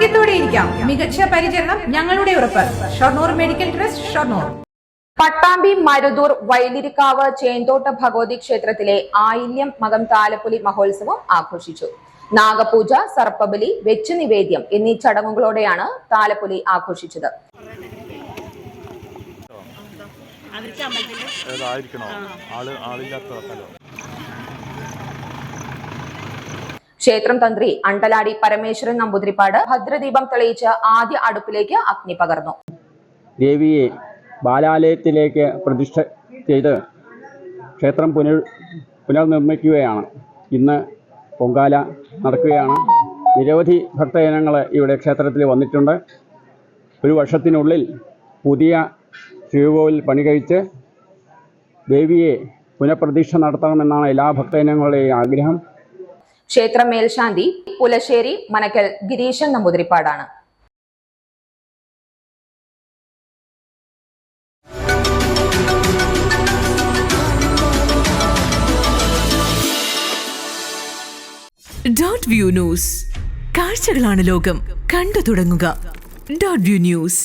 ആരോഗ്യത്തോടെ ഇരിക്കാം. മികച്ച പരിചരണം ഞങ്ങളുടെ ഉറപ്പ്. Shoranur medical trust Shoranur. Pattambi Maruthur വൈലിരിക്കാവ് ചേന്തോട്ട Bhagavathi ക്ഷേത്രത്തിലെ ആയില്യം മകം താലപ്പൊലി മഹോത്സവം ആഘോഷിച്ചു. നാഗപൂജ സർപ്പബലി വെച്ചു നിവേദ്യം എന്നീ ചടങ്ങുകളോടെയാണ് താലപ്പൊലി ആഘോഷിച്ചത്. ആൾ ആളില്ലാത്ത സ്ഥലം. ക്ഷേത്രം തന്ത്രി അണ്ടലാടി പരമേശ്വരൻ നമ്പൂതിരിപ്പാട് ഭദ്രദീപം തെളിയിച്ച് ആദ്യ അടുപ്പിലേക്ക് അഗ്നി പകർന്നു. ദേവിയെ ബാലാലയത്തിലേക്ക് പ്രതിഷ്ഠ ചെയ്ത് ക്ഷേത്രം പുനർ പുനർനിർമ്മിക്കുകയാണ്. ഇന്ന് പൊങ്കാല നടക്കുകയാണ്. നിരവധി ഭക്തജനങ്ങൾ ഇവിടെ ക്ഷേത്രത്തിൽ വന്നിട്ടുണ്ട്. ഒരു വർഷത്തിനുള്ളിൽ പുതിയ ശിവകോവിൽ പണി കഴിച്ച് ദേവിയെ പുനഃപ്രതീക്ഷ നടത്തണമെന്നാണ് എല്ലാ ഭക്തജനങ്ങളുടെയും ആഗ്രഹം. ക്ഷേത്രം മേൽശാന്തി പുലശ്ശേരി മനക്കൽ ഗിരീശൻ നമ്പൂതിരിപ്പാടാണ്. വ്യൂ ന്യൂസ് ലോകം. View news